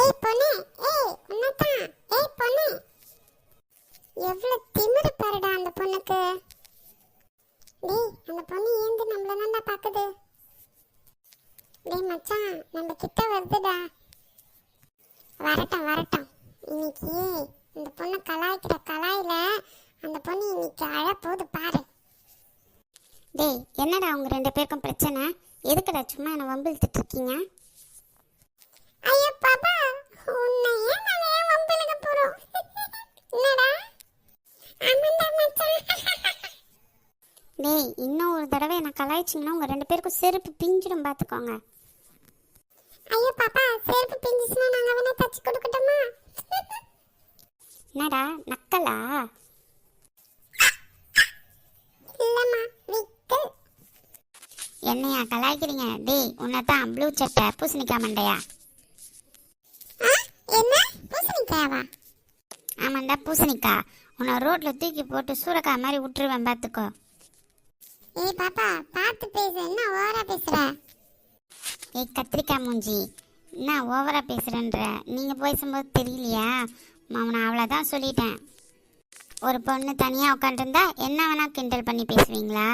ஏய் பொண்ணு ஏய் உன்னதான். ஏய் பொண்ணு. எவ்வளவு திமிரு பாருடா அந்த பொண்ணுக்கு. டேய் அந்த பொண்ணு ஏந்து நம்மள தான்டா பாக்குது. டேய் மச்சான் நம்ம கிட்ட வருதுடா. வரட்டும் வரட்டும். இன்னைக்கு இந்த பொண்ணு கலாய்க்கிற கலாயில அந்த பொண்ணு இன்னைக்கு அழ போது பாரு. டேய் என்னடா அவங்க ரெண்டு பேருக்கும் பிரச்சனை? எதுக்குடா சும்மா என்னை வம்பிழுத்துட்டு இருக்கீங்க ஐயோ பாப்பா உன்னை ஏன் நாங்க ஏன் வம்பிழுக்க போறோம் என்னடா ஆமாண்டா மச்சான் டேய் இன்னும் ஒரு தடவை என்னை கலாய்ச்சிங்கன்னா உங்கள் ரெண்டு பேருக்கும் செருப்பு பிஞ்சிடும் பார்த்துக்கோங்க ஐயோ பாப்பா செருப்பு பிஞ்சிச்சுன்னா நாங்க வேணா தச்சு கொடுக்கட்டுமா? என்னடா நக்கலா? இல்லம்மா விக்கல் என்னையா கலாய்க்கிறீங்க? டேய் உன்னை தான் ப்ளூ சட்டை பூசணிக்காய் மண்டையா? என்ன? பூசணிக்காவா ஆமாண்டா பூசணிக்காய். உன்னை ரோட்டில் தூக்கி போட்டு சூறக்காய் மாதிரி விட்டுருவேன் பார்த்துக்கோ ஏய் பாப்பா பார்த்து பேசு. என்ன ஓவரா பேசுற? ஏய் கத்திரிக்காய் மூஞ்சி. என்ன ஓவரா பேசுகிறேன்ற நீங்கள் பேசும்போது தெரியலையா? அவனை அவ்வளோதான் சொல்லிட்டேன். ஒரு பொண்ணு தனியாக உட்காந்துருந்தா என்ன வேணால் கிண்டல் பண்ணி பேசுவீங்களா?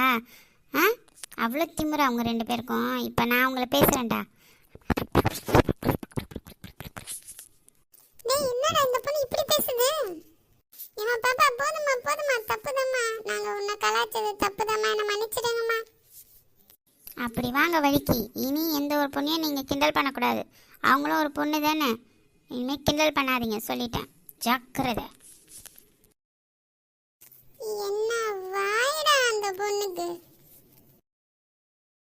ஆ? அவ்வளோ திமிரு அவங்க ரெண்டு பேருக்கும். இப்போ நான் உங்களை பேசுகிறேன்டா உன்னை தப்பு தப்புதாம்மா? என்ன மன்னிச்சிடுங்கம்மா. அப்படி வாங்க வழிக்கு. இனி எந்த ஒரு பொண்ணையும் நீங்கள் கிண்டல் பண்ணக்கூடாது. அவங்களும் ஒரு பொண்ணு தானே. இனிமேல் கிண்டல் பண்ணாதீங்க சொல்லிட்டேன். ஜாக்கிரதை. என்ன வாயிடா அந்த பொண்ணுக்கு?